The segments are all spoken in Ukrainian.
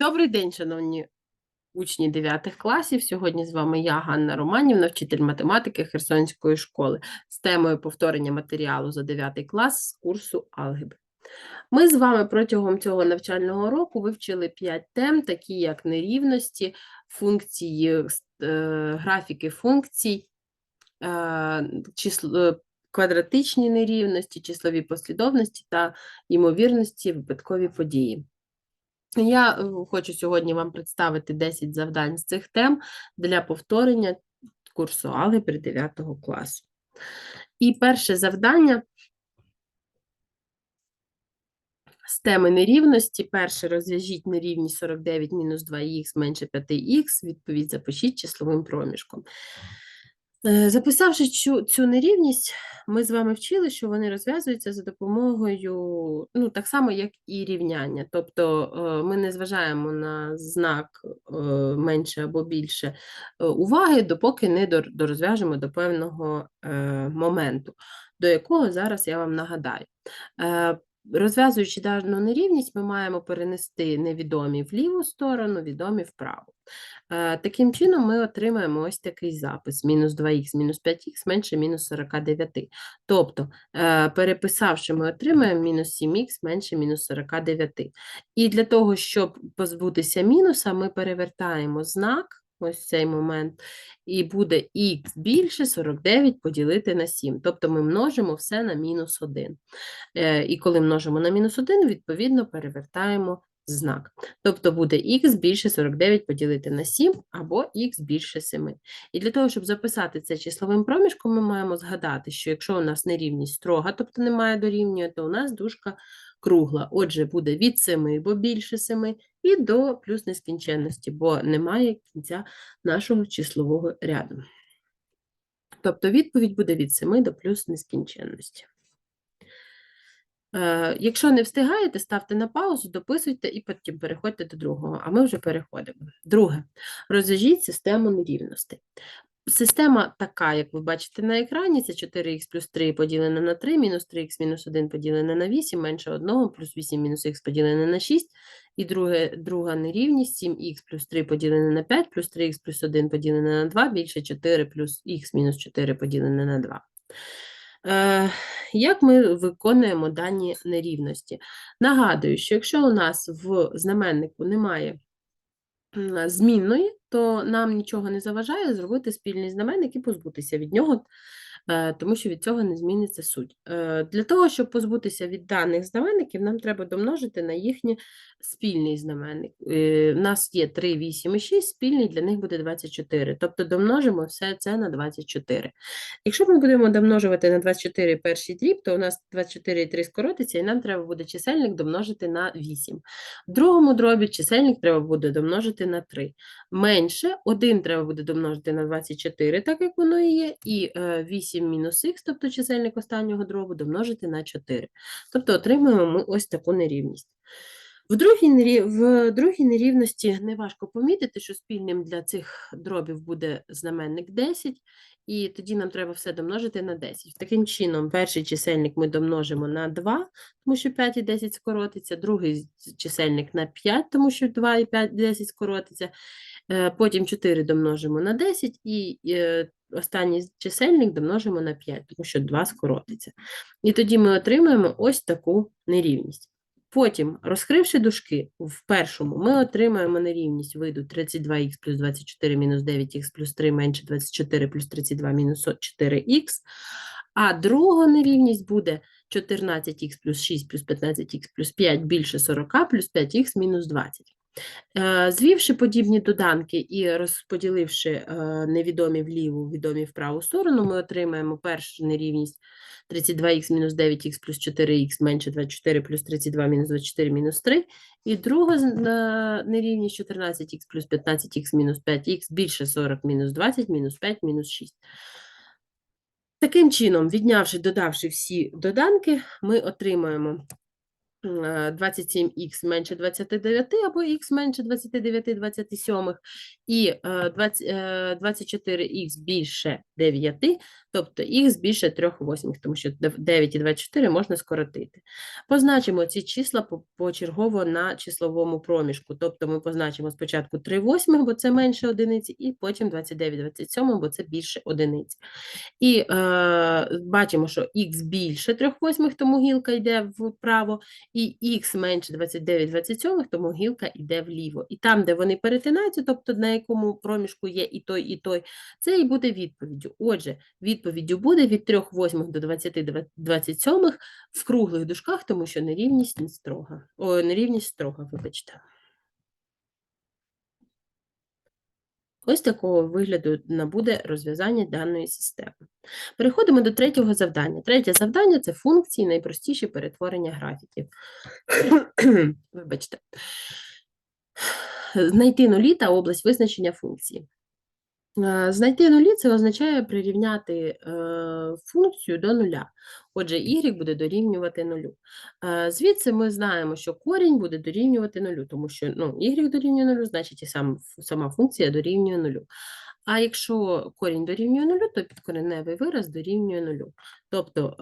Добрий день, шановні учні 9 класів. Сьогодні з вами я, Ганна Романівна, вчитель математики Херсонської школи з темою повторення матеріалу за 9 клас з курсу алгебри. Ми з вами протягом цього навчального року вивчили 5 тем, такі як нерівності, функції, е, графіки функцій, е, число, е, квадратичні нерівності, числові послідовності та ймовірності випадкові події. Я е, хочу сьогодні вам представити 10 завдань з цих тем для повторення курсу алгебри 9 класу. І перше завдання з теми нерівності. Перше розв'яжіть нерівність 49 мінус 2х менше 5х, відповідь запишіть числовим проміжком. Е, Записавши цю, цю нерівність, ми з вами вчили, що вони розв'язуються за допомогою, ну, так само, як і рівняння. Тобто е, ми не зважаємо на знак е, менше або більше уваги, допоки не дорозв'яжемо до певного моменту, до якого зараз я вам нагадаю. Розв'язуючи дану нерівність, ми маємо перенести невідомі в ліву сторону, відомі вправо. Е, Таким чином, ми отримаємо ось такий запис: мінус 2х, мінус 5х менше мінус 49. Тобто, е, переписавши, ми отримаємо мінус 7х менше мінус 49. І для того, щоб позбутися мінуса, ми перевертаємо знак, ось цей момент, і буде х більше 49 поділити на 7. Тобто ми множимо все на мінус 1. Е, І коли множимо на мінус 1, відповідно перевертаємо знак. Тобто буде х більше 49 поділити на 7 або х більше 7. І для того, щоб записати це числовим проміжком, ми маємо згадати, що якщо у нас нерівність строга, тобто немає дорівнює, то у нас дужка кругла. Отже, буде від 7, бо більше 7, і до плюс нескінченності, бо немає кінця нашого числового ряду. Тобто відповідь буде від 7 до плюс нескінченності. Е, Якщо не встигаєте, ставте на паузу, дописуйте і потім переходьте до другого, а ми вже переходимо. Друге, розв'яжіть систему нерівностей. Система така, як ви бачите на екрані, це 4х плюс 3 поділене на 3, мінус 3х мінус 1 поділене на 8, менше 1, плюс 8 мінус х поділене на 6. І друге, друга нерівність 7х плюс 3 поділене на 5, плюс 3х плюс 1 поділене на 2, більше 4 плюс х мінус 4 поділене на 2. Е, Як ми виконуємо дані нерівності? Нагадую, що якщо у нас в знаменнику немає змінної, то нам нічого не заважає зробити спільний знаменник і позбутися від нього, тому що від цього не зміниться суть. Е, Для того, щоб позбутися від даних знаменників, нам треба домножити на їхній спільний знаменник. Е, У нас є 3, 8 і 6, спільний для них буде 24. Тобто домножимо все це на 24. Якщо ми будемо домножувати на 24 перший дріб, то у нас 24 і 3 скоротиться, і нам треба буде чисельник домножити на 8. В другому дробі чисельник треба буде домножити на 3. Менше 1 треба буде домножити на 24, так як воно і є, і е, 8 мінус х, тобто чисельник останнього дробу, домножити на 4. Тобто отримуємо ми ось таку нерівність. В другій, в другій нерівності неважко помітити, що спільним для цих дробів буде знаменник 10, і тоді нам треба все домножити на 10. Таким чином, перший чисельник ми домножимо на 2, тому що 5 і 10 скоротиться, другий чисельник на 5, тому що 2 і 5, 10 скоротиться, е, потім 4 домножимо на 10, і е, останній чисельник домножимо на 5, тому що 2 скоротиться. І тоді ми отримаємо ось таку нерівність. Потім, розкривши дужки, в першому ми отримаємо нерівність виду 32х плюс 24 мінус 9х плюс 3 менше 24 плюс 32 мінус 4х, а друга нерівність буде 14х плюс 6 плюс 15х плюс 5 більше 40 плюс 5х мінус 20. Е, Звівши подібні доданки і розподіливши е, невідомі в ліву, відомі в праву сторону, ми отримаємо першу нерівність 32х мінус 9х плюс 4х менше 24 плюс 32 мінус 24 мінус 3. І друга нерівність 14х плюс 15х мінус 5х більше 40 мінус 20 мінус 5 мінус 6. Таким чином, віднявши, додавши всі доданки, ми отримаємо е, 27х менше 29 або х менше 29 27, і е, 20, е, 24х більше 9, тобто х більше 3 восьмих, тому що 9 і 24 можна скоротити. Позначимо ці числа почергово на числовому проміжку, тобто ми позначимо спочатку 3 восьмих, бо це менше одиниці, і потім 29 27, бо це більше одиниці. І е, бачимо, що х більше 3 восьмих, тому гілка йде вправо, і х менше 29 27, тому гілка йде вліво. І там, де вони перетинаються, тобто на якому проміжку є і той, і той, це і буде відповіддю. Отже, відповіддю буде від 3 восьмих до 20 27 в круглих дужках, тому що нерівність не строга. О, нерівність строга, вибачте. Ось такого вигляду набуде розв'язання даної системи. Переходимо до третього завдання. Третє завдання це функції, найпростіші перетворення графіків. Вибачте. Знайти нулі та область визначення функції. Е, Знайти нулі це означає прирівняти е, функцію до нуля. Отже, y буде дорівнювати нулю. Е, Звідси ми знаємо, що корінь буде дорівнювати нулю, тому що ну, y дорівнює нулю, значить і сам, сама функція дорівнює нулю. А якщо корінь дорівнює нулю, то підкореневий вираз дорівнює нулю. Тобто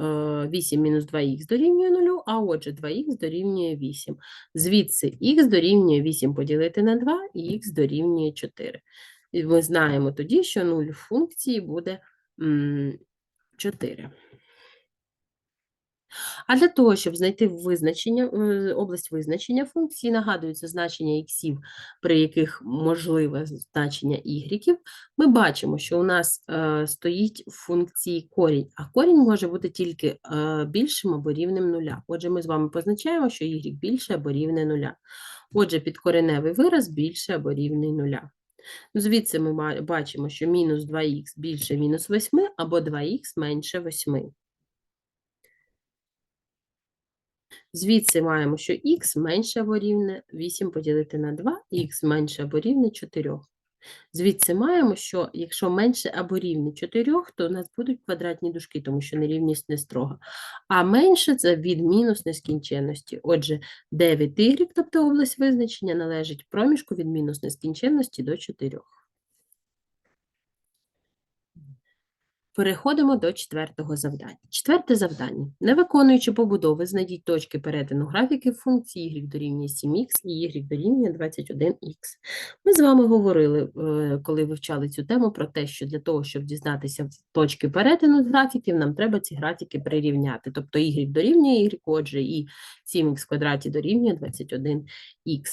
е, 8 мінус 2х дорівнює нулю, а отже 2х дорівнює 8. Звідси х дорівнює 8 поділити на 2 і х дорівнює 4. І ми знаємо тоді, що 0 функції буде 4. А для того, щоб знайти визначення, е, область визначення функції, нагадується значення іксів, при яких можливе значення ігреків, ми бачимо, що у нас е, стоїть в функції корінь, а корінь може бути тільки е, більшим або рівним нуля. Отже, ми з вами позначаємо, що y більше або рівне нуля. Отже, підкореневий вираз більше або рівний нуля. Звідси ми бачимо, що мінус 2х більше мінус 8 або 2х менше 8. Звідси маємо, що х менше або рівне 8 поділити на 2, х менше або рівне 4. Звідси маємо, що якщо менше або рівне 4, то у нас будуть квадратні дужки, тому що нерівність не строга. А менше це від мінус нескінченності. Отже, 9y, тобто область визначення, належить проміжку від мінус нескінченності до 4. Переходимо до четвертого завдання. Четверте завдання. Не виконуючи побудови, знайдіть точки перетину графіків функції y дорівнює 7х і y дорівнює 21х. Ми з вами говорили, е, коли вивчали цю тему, про те, що для того, щоб дізнатися точки перетину графіків, нам треба ці графіки прирівняти. Тобто y дорівнює y, отже, і 7х в квадраті дорівнює 21х.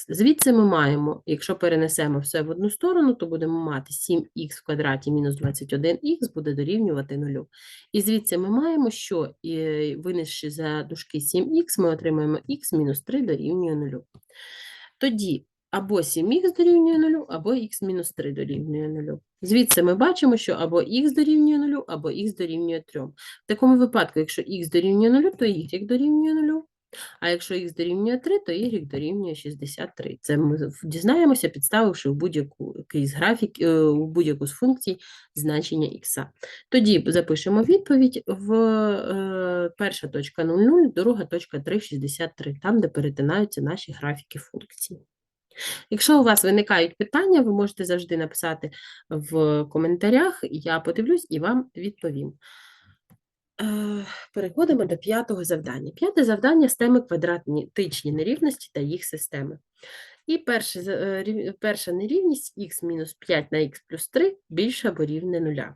Звідси ми маємо, якщо перенесемо все в одну сторону, то будемо мати 7х в квадраті мінус 21х буде дорівнювати нулю. І звідси ми маємо, що е, винесши за дужки 7х, ми отримаємо х мінус 3 дорівнює нулю. Тоді або 7х дорівнює нулю, або х мінус 3 дорівнює нулю. Звідси ми бачимо, що або х дорівнює нулю, або х дорівнює 3. В такому випадку, якщо х дорівнює нулю, то y дорівнює нулю. А якщо х дорівнює 3, то y дорівнює 63. Це ми дізнаємося, підставивши в будь-яку графік, е, у будь-яку з функцій значення х. Тоді запишемо відповідь в е, перша точка 0,0, друга точка 3,63, там, де перетинаються наші графіки функцій. Якщо у вас виникають питання, ви можете завжди написати в коментарях, я подивлюсь і вам відповім. Е, Переходимо до п'ятого завдання. П'яте завдання з теми квадратичні нерівності та їх системи. І перше, за- е, перша нерівність х мінус 5 на х плюс 3 більше або рівне нуля.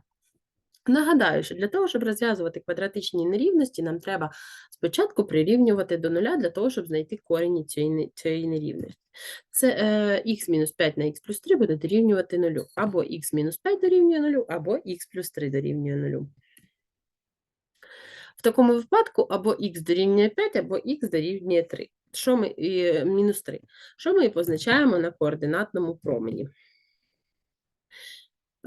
Нагадаю, що для того, щоб розв'язувати квадратичні нерівності, нам треба спочатку прирівнювати до нуля для того, щоб знайти корені цієї, цієї нерівності. Це е, х мінус 5 на х плюс 3 буде дорівнювати нулю. Або х мінус 5 дорівнює нулю, або х плюс 3 дорівнює нулю. В такому випадку або х дорівнює 5, або х дорівнює 3. Що ми, і, мінус 3. Що ми і позначаємо на координатному промені.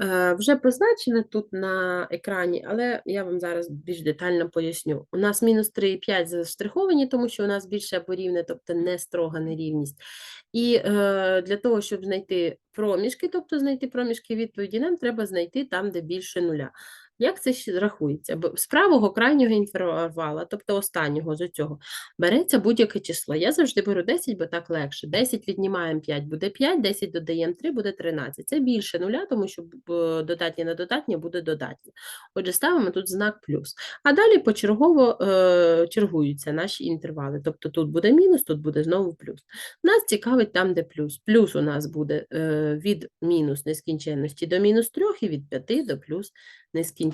Е, Вже позначено тут на екрані, але я вам зараз більш детально поясню. У нас мінус 3 і 5 заштриховані, тому що у нас більше або рівне, тобто не строга нерівність. І е, для того, щоб знайти проміжки, тобто знайти проміжки відповіді, нам треба знайти там, де більше нуля. Як це рахується? З правого крайнього інтервала, тобто останнього з цього, береться будь-яке число. Я завжди беру 10, бо так легше. 10 віднімаємо 5 буде 5, 10 додаємо 3 буде 13. Це більше нуля, тому що додатнє на додатнє буде додатнє. Отже, ставимо тут знак плюс. А далі почергово е, чергуються наші інтервали. Тобто тут буде мінус, тут буде знову плюс. Нас цікавить там, де плюс. Плюс у нас буде е, від мінус нескінченності до мінус 3 і від 5 до плюс нескінченності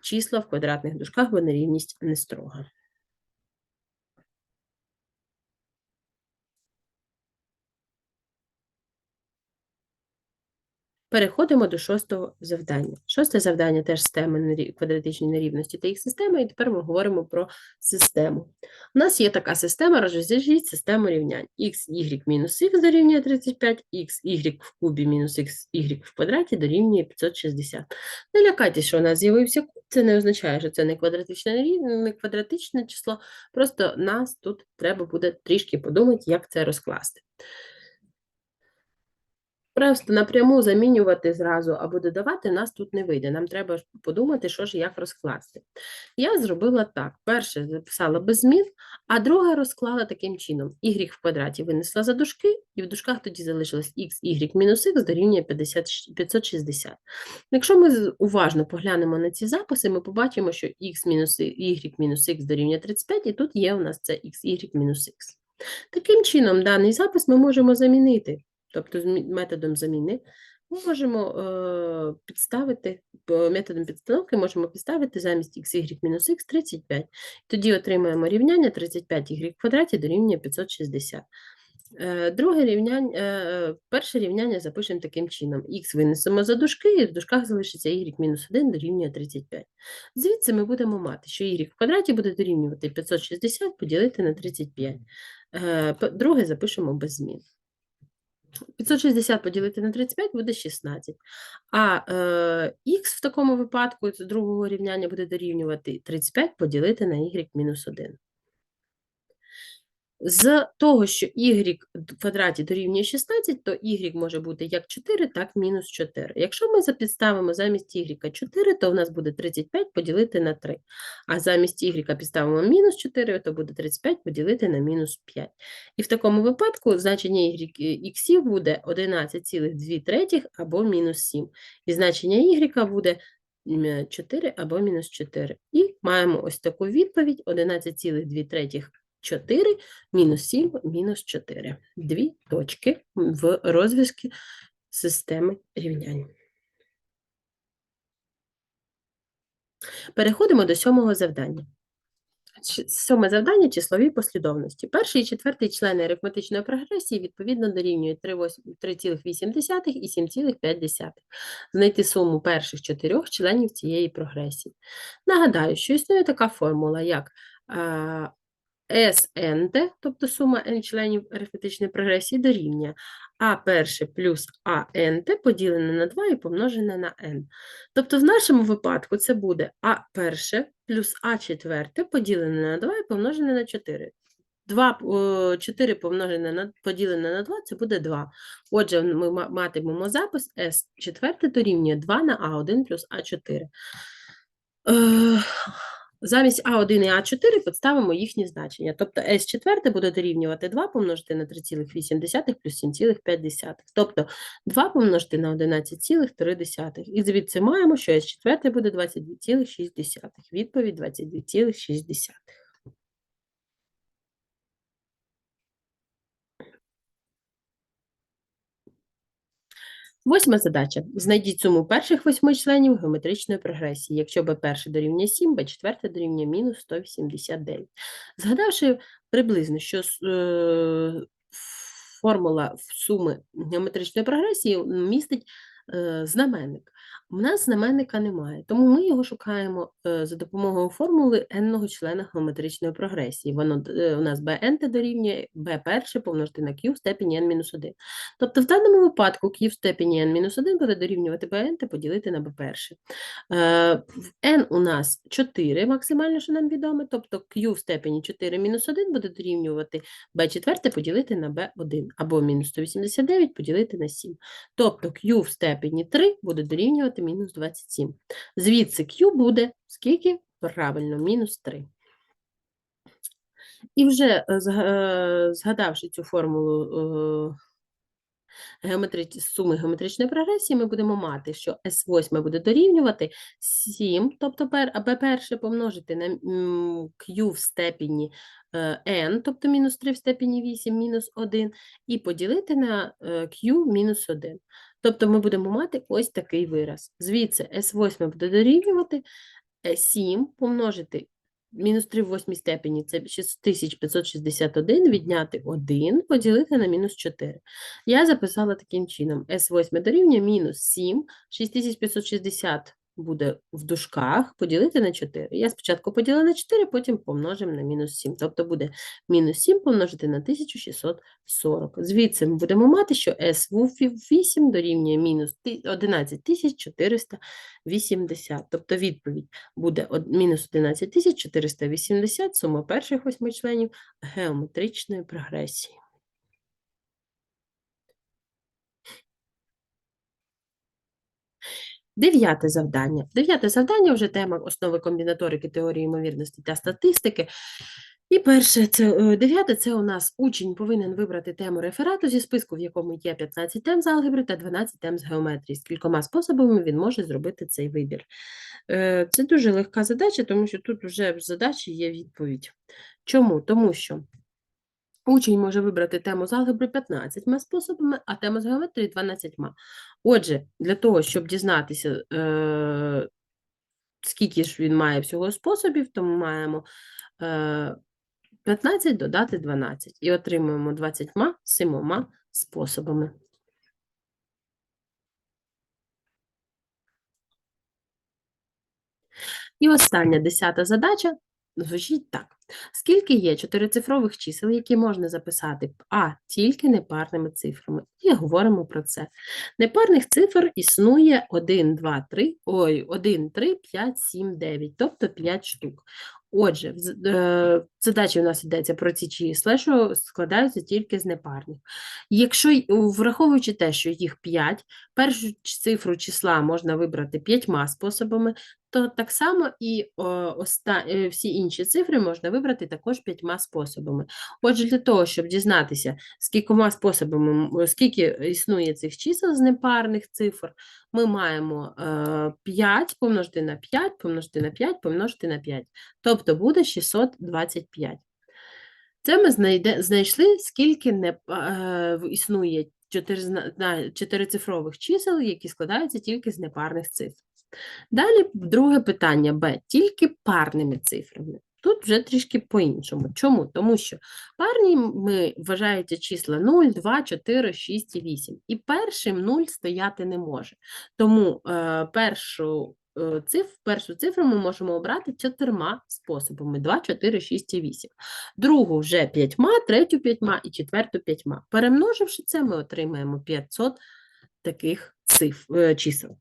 числа в квадратних дужках, бо нерівність не строга. Переходимо до шостого завдання. Шосте завдання теж система нерів- квадратичної нерівності та їх системи, і тепер ми говоримо про систему. У нас є така система, розв'яжіть систему рівнянь. x, y мінус х дорівнює 35, x, y в кубі мінус x, y в квадраті дорівнює 560. Не лякайтеся, що у нас з'явився куб, це не означає, що це не квадратичне, не квадратичне число, просто нас тут треба буде трішки подумати, як це розкласти. Просто напряму замінювати зразу або додавати нас тут не вийде. Нам треба подумати, що ж як розкласти. Я зробила так: перше записала без змін, а друге розклала таким чином: y в квадраті винесла за дужки, і в дужках тоді залишилось x, y мінус x дорівнює 50, 560. Якщо ми уважно поглянемо на ці записи, ми побачимо, що x мінус y мінус x дорівнює 35, і тут є у нас це x, y мінус x. Таким чином, даний запис ми можемо замінити. Тобто змі- методом заміни ми можемо е, підставити, методом підстановки можемо підставити замість x, y мінус x 35. Тоді отримаємо рівняння 35y в квадраті дорівнює 560. Е, Друге рівняння, е, перше рівняння запишемо таким чином. Х винесемо за дужки, і в дужках залишиться y-1 дорівнює 35. Звідси ми будемо мати, що y в квадраті буде дорівнювати 560 поділити на 35. Е, Друге запишемо без змін. 560 поділити на 35 буде 16. А е, х в такому випадку з другого рівняння буде дорівнювати 35 поділити на y мінус 1. З того, що y в квадраті дорівнює 16, то y може бути як 4, так і мінус 4. Якщо ми підставимо замість y 4, то у нас буде 35 поділити на 3. А замість y підставимо мінус 4, то буде 35 поділити на мінус 5. І в такому випадку значення y іксів буде 11,2 третіх або мінус 7. І значення y буде 4 або мінус 4. І маємо ось таку відповідь 11,2 третіх 4 мінус 7 мінус 4. Дві точки в розв'язку системи рівнянь. Переходимо до сьомого завдання. Сьоме завдання числові послідовності. Перший і четвертий члени арифметичної прогресії відповідно дорівнюють 3,8 3,8 і 7,5. Знайти суму перших чотирьох членів цієї прогресії. Нагадаю, що існує така формула, як а, SNT, тобто сума n членів арифметичної прогресії, дорівнює А перше плюс АНТ поділене на 2 і помножене на n. Тобто в нашому випадку це буде А перше плюс А четверте поділене на 2 і помножене на 4. 2, о, 4 помножене на поділене на 2 це буде 2. Отже, ми матимемо запис S четверте дорівнює 2 на А1 плюс А4. Замість А1 і А4 підставимо їхні значення. Тобто С4 буде дорівнювати 2 помножити на 3,8 плюс 7,5. Тобто 2 помножити на 11,3. І звідси маємо, що С4 буде 22,6. Відповідь 22,6. Восьма задача. Знайдіть суму перших восьми членів геометричної прогресії, якщо b перше дорівнює 7, b четверте дорівнює мінус 189. Згадавши приблизно, що е, формула суми геометричної прогресії містить е, знаменник. У нас знаменника немає, тому ми його шукаємо е, за допомогою формули n-го члена геометричної прогресії. Воно е, у нас bn дорівнює b перше помножити на q в степені n-1. Тобто в даному випадку q в степені n-1 буде дорівнювати bn поділити на b перше. Е, в n у нас 4 максимально, що нам відомо, тобто q в степені 4-1 буде дорівнювати b четверте поділити на b1, або мінус 189 поділити на 7. Тобто q в степені 3 буде дорівнювати мінус 27. Звідси q буде скільки? Правильно, мінус 3. І вже е, е, згадавши цю формулу е, геометри- суми геометричної прогресії, ми будемо мати, що S8 буде дорівнювати 7, тобто B перше помножити на Q в степені е, n, тобто мінус 3 в степені 8, мінус 1, і поділити на е, Q мінус 1. Тобто ми будемо мати ось такий вираз. Звідси S8 буде дорівнювати е, 7 помножити мінус 3 в восьмій степені, це 6561, відняти 1, поділити на мінус 4. Я записала таким чином. С8 дорівнює мінус 7, 6560 буде в дужках, поділити на 4. Я спочатку поділила на 4, потім помножимо на мінус 7. Тобто буде мінус 7 помножити на 1640. Звідси ми будемо мати, що S8 дорівнює мінус ти- 11480. Тобто відповідь буде мінус 11480, сума перших восьми членів геометричної прогресії. Дев'яте завдання. Дев'яте завдання вже тема основи комбінаторики, теорії ймовірності та статистики. І перше, це е, дев'яте, це у нас учень повинен вибрати тему реферату зі списку, в якому є 15 тем з алгебри та 12 тем з геометрії. З кількома способами він може зробити цей вибір. Е, Це дуже легка задача, тому що тут вже в задачі є відповідь. Чому? Тому що Учень може вибрати тему з алгебри 15 способами, а тему з геометрії 12. Отже, для того, щоб дізнатися, е, скільки ж він має всього способів, то ми маємо е, 15 додати 12 і отримуємо 27 способами. І остання десята задача звучить так. Скільки є чотирицифрових чисел, які можна записати а тільки непарними цифрами? І говоримо про це. Непарних цифр існує 1, 2, 3, ой, 1, 3, 5, 7, 9, тобто 5 штук. Отже, в е, задачі у нас йдеться про ці числа, що складаються тільки з непарних. Якщо, враховуючи те, що їх 5, першу цифру числа можна вибрати п'ятьма способами, то так само і о, оста... е, всі інші цифри можна вибрати також п'ятьма способами. Отже, для того, щоб дізнатися, скількома способами, скільки існує цих чисел з непарних цифр, ми маємо е, 5 помножити на 5, помножити на 5, помножити на 5. Тобто буде 625. Це ми знайшли, скільки не, е, існує чотирицифрових чисел, які складаються тільки з непарних цифр. Далі друге питання Б. Тільки парними цифрами. Тут вже трішки по-іншому. Чому? Тому що парніми вважаються числа 0, 2, 4, 6 і 8. І першим 0 стояти не може. Тому е, першу, е, циф, першу цифру ми можемо обрати чотирма способами: 2, 4, 6 і 8. Другу вже п'ятьма, третю п'ятьма і четверту п'ятьма. Перемноживши це, ми отримаємо 500 таких циф, е, чисел.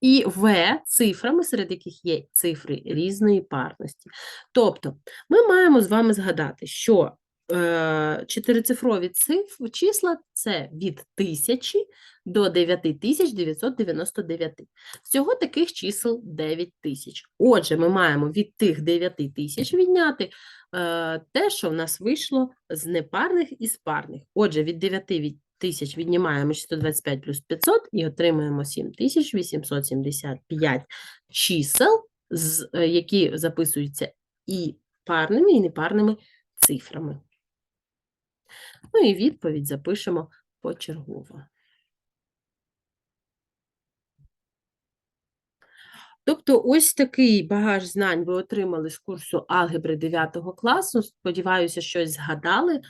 І В цифрами, серед яких є цифри різної парності. Тобто, ми маємо з вами згадати, що е, чотирицифрові цифри, числа це від 1000 до 9999. Всього таких чисел 9000. Отже, ми маємо від тих 9000 відняти е, те, що в нас вийшло з непарних і з парних. Отже, від 9 від тисяч віднімаємо 625 плюс 500 і отримуємо 7875 чисел, е, які записуються і парними, і непарними цифрами. Ну і відповідь запишемо почергово. Тобто ось такий багаж знань ви отримали з курсу алгебри 9 класу. Сподіваюся, щось згадали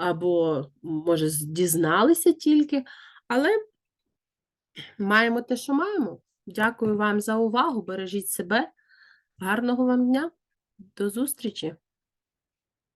або, може, дізналися тільки, але маємо те, що маємо. Дякую вам за увагу. Бережіть себе. Гарного вам дня. До зустрічі!